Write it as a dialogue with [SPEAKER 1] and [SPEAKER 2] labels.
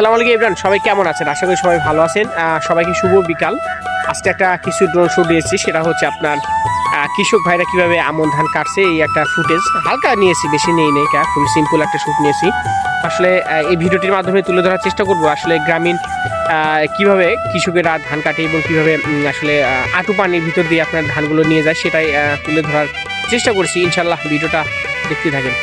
[SPEAKER 1] আসসালামু আলাইকুম ইমরান। সবাই কেমন আছেন? আশা করি সবাই ভালো আছেন। সবাইকে শুভ বিকাল। আজকে একটা কিছু ড্রোন শো দিয়েছি সেটা হচ্ছে আপনার কৃষক ভাইরা কীভাবে আমন ধান কাটছে এই একটা ফুটেজ হালকা নিয়েছি বেশি নেই নেই কা খুবই সিম্পল একটা শ্যুট নিয়েছি। আসলে এই ভিডিওটির মাধ্যমে তুলে ধরার চেষ্টা করব আসলে গ্রামীণ আহ, কীভাবে কৃষকেরা ধান কাটে এবং কীভাবে আসলে আটু পানির ভিতর দিয়ে আপনার ধানগুলো নিয়ে যায় সেটাই আহ, তুলে ধরার চেষ্টা করছি। ইনশাল্লাহ ভিডিওটা দেখতে থাকেন।